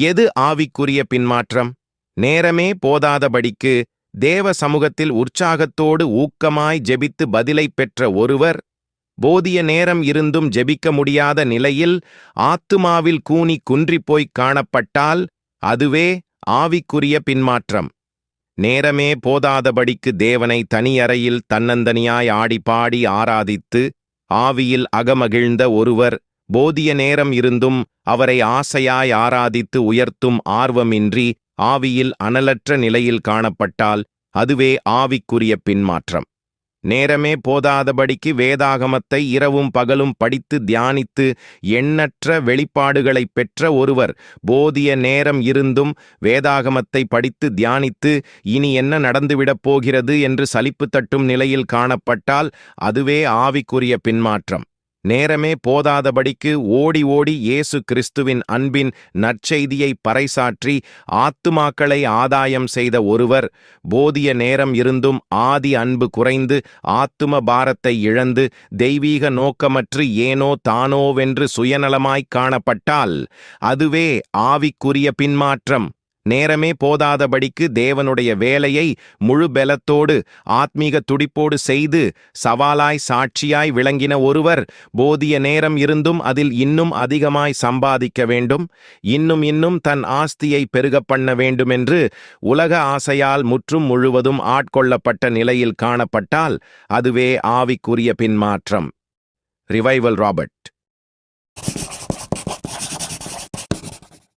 எது ஆவிக்குரிய பின்மாற்றம்? நேரமே போதாதபடிக்கு தேவ சமூகத்தில் உற்சாகத்தோடு ஊக்கமாய் ஜெபித்து பதிலைப் பெற்ற ஒருவர் போதிய நேரம் இருந்தும் ஜெபிக்க முடியாத நிலையில் ஆத்துமாவில் கூனி குன்றிப்போய்க் காணப்பட்டால் அதுவே ஆவிக்குரிய பின்மாற்றம். நேரமே போதாதபடிக்கு தேவனை தனியறையில் தன்னந்தனியாய் ஆடிப்பாடி ஆராதித்து ஆவியில் அகமகிழ்ந்த ஒருவர் போதிய நேரம் இருந்தும் அவரை ஆசையாய் ஆராதித்து உயர்த்தும் ஆர்வமின்றி ஆவியில் அனலற்ற நிலையில் காணப்பட்டால் அதுவே ஆவிக்குரிய பின்மாற்றம். நேரமே போதாதபடிக்கு வேதாகமத்தை இரவும் பகலும் படித்து தியானித்து எண்ணற்ற வெளிப்பாடுகளைப் பெற்ற ஒருவர் போதிய நேரம் இருந்தும் வேதாகமத்தை படித்து தியானித்து இனி என்ன நடந்துவிடப் போகிறது என்று சலிப்பு தட்டும் நிலையில் காணப்பட்டால் அதுவே ஆவிக்குரிய பின்மாற்றம். நேரமே போதாதபடிக்கு ஓடி ஓடி இயேசு கிறிஸ்துவின் அன்பின் நற்செய்தியை பறைசாற்றி ஆத்துமாக்களை ஆதாயம் செய்த ஒருவர். போதிய நேரம் இருந்தும் ஆதி அன்பு குறைந்து ஆத்தும பாரத்தை இழந்து தெய்வீக நோக்கமற்று ஏனோ தானோவென்று சுயநலமாய்க் காணப்பட்டால் அதுவே ஆவிக்குரிய பின்மாற்றம். நேரமே போதாதபடிக்கு தேவனுடைய வேலையை முழு பெலத்தோடு ஆத்மீக துடிப்போடு செய்து சவாலாய் சாட்சியாய் விளங்கின ஒருவர் போதிய நேரம் இருந்தும் அதில் இன்னும் அதிகமாய் சம்பாதிக்க வேண்டும் இன்னும் இன்னும் தன் ஆஸ்தியை பெருகப் பண்ண வேண்டுமென்று உலக ஆசையால் முற்றும் முழுவதும் ஆட்கொள்ளப்பட்ட நிலையில் காணப்பட்டால் அதுவே ஆவிக்குரிய பின்மாற்றம். Revival Robert